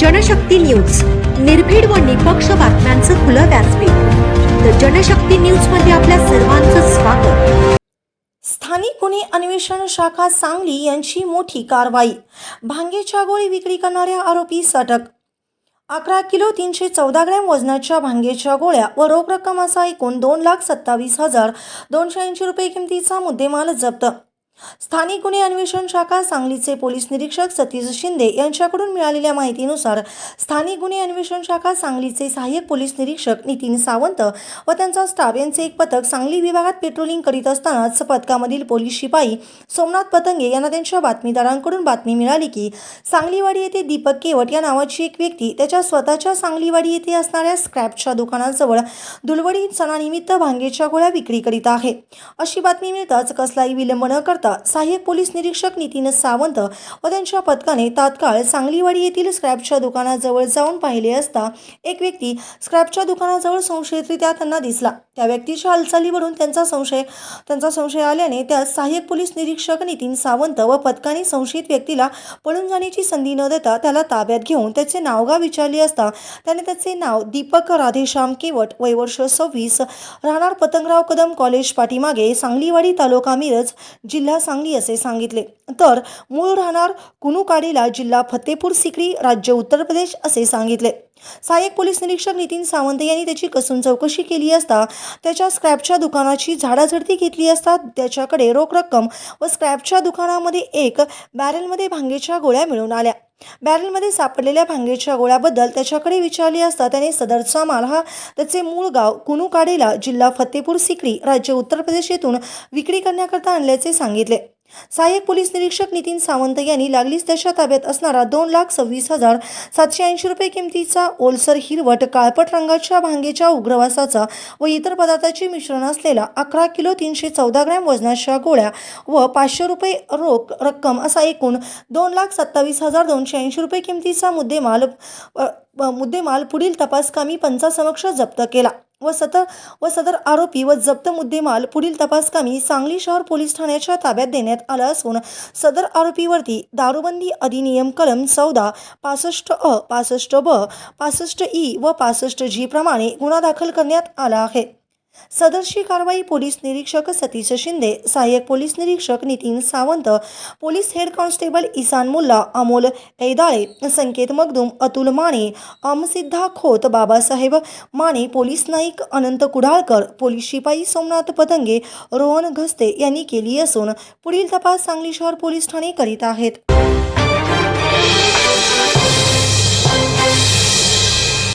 Janshakti news. निर्भीड व निपक्ष बातम्यांचं खुलं व्यासपीठ. तर जनशक्ती न्यूजमध्ये आपल्या सर्वांचं स्वागत. स्थानिक गुन्हे अन्वेषण शाखा सांगली यांची मोठी कारवाई. भांगेच्या गोळी विक्री करणाऱ्या आरोपीस अटक अकरा किलो तीनशे चौदा ग्रॅम वजनाच्या भांगेच्या गोळ्या व रोख रक्कम असा एकूण दोन लाख सत्तावीस हजार दोनशे ऐंशी रुपये किमतीचा मुद्देमाल जप्त. स्थानिक गुन्हे अन्वेषण शाखा सांगलीचे पोलीस निरीक्षक सतीश शिंदे यांच्याकडून मिळालेल्या माहितीनुसार स्थानिक गुन्हे अन्वेषण शाखा सांगलीचे सहाय्यक पोलीस निरीक्षक नितीन सावंत व त्यांचा स्टाफ यांचे एक पथक सांगली विभागात पेट्रोलिंग करीत असतानाच पथकामधील पोलीस शिपाई सोमनाथ पतंगे यांना त्यांच्या बातमीदारांकडून बातमी मिळाली की सांगलीवाडी येथे दीपक केवट या नावाची एक व्यक्ती त्याच्या स्वतःच्या सांगलीवाडी येथे असणाऱ्या स्क्रॅपच्या दुकानाजवळ दुलवडी सणानिमित्त भांगेच्या गोळ्या विक्री करीत आहे. अशी बातमी मिळताच कसलाही विलंब न करता सहाय्यक पोलीस निरीक्षक नितीन सावंत व त्यांच्या पथकाने तात्काळ सांगलीवाडी येथील स्क्रॅपच्या दुकानाजवळ जाऊन पाहिले असता एक व्यक्ती स्क्रॅपच्या दुकानाजवळ संशयितरित्या त्यांना दिसला. त्या व्यक्तीच्या हालचालीवरून त्यांचा संशय त्यांचा संशय आल्याने त्या सहाय्यक पोलीस निरीक्षक नितीन सावंत व पथकाने संशयित व्यक्तीला पळून जाण्याची संधी न देता त्याला ताब्यात घेऊन त्याचे नावगाव विचारले असता त्याने त्याचे नाव दीपक राधेश्याम केवट वयवर्ष सव्वीस राहणार पतंगराव कदम कॉलेज पाठीमागे सांगलीवाडी तालुका मिरज जिल्हा सांगली असे सांगितले. तर मूळ राहणार कुनुकाडीला जिल्हा फतेपूर सिक्री राज्य उत्तर प्रदेश असे सांगितले. सहाय्यक पोलीस निरीक्षक नितीन सावंत यांनी त्याची कसून चौकशी केली असता त्याच्या स्क्रॅपच्या दुकानाची झाडाझडती घेतली असता त्याच्याकडे रोख रक्कम व स्क्रॅपच्या दुकानामध्ये एक बॅरलमध्ये भांगेच्या गोळ्या मिळून आल्या. बॅरलमध्ये सापडलेल्या भांगेच्या गोळ्याबद्दल त्याच्याकडे विचारले असता त्याने सदरचा माल हा त्याचे मूळ गाव कुनुकाडेला जिल्हा फतेपूर सिक्री राज्य उत्तर प्रदेश येथून विक्री करण्याकरता आणल्याचे सांगितले. सहाय्यक पोलीस निरीक्षक नितीन सावंत यांनी लागलीच त्याच्या ताब्यात असणारा दोन लाख सव्वीस हजार सातशे ऐंशी रुपये किमतीचा ओलसर हिरवट काळपट रंगाच्या भांगेच्या उग्रवासाचा व इतर पदार्थाचे मिश्रण असलेला अकरा किलो तीनशे चौदा ग्रॅम वजनाच्या गोळ्या व पाचशे रुपये रोख रक्कम असा एकूण दोन लाख सत्तावीस हजार दोनशे ऐंशी रुपये किमतीचा मुद्देमाल मुद्देमाल पुढील तपासकामी पंचासमक्ष जप्त केला. व सतर व सदर आरोपी व जप्त मुद्देमाल पुढील तपासकामी सांगली शहर पोलीस ठाण्याच्या ताब्यात देण्यात आला असून सदर आरोपीवरती दारूबंदी अधिनियम कलम चौदा पासष्ट अ पासष्ट ब पासष्ट ई व पासष्ट जी प्रमाणे गुन्हा दाखल करण्यात आला आहे. सदरची कारवाई पोलीस निरीक्षक सतीश शिंदे सहाय्यक पोलीस निरीक्षक Nitin Sawant police head constable Isan Mulla Amol Aidale Sanket Magdum Atul Mane Amsiddha Khot Babasaheb Mane police Naik Anant Kudalkar police शिपाई सोमनाथ पतंगे रोहन घस्ते यांनी केली असून पुढील तपास सांगली शहर पोलीस ठाणे करीत आहेत.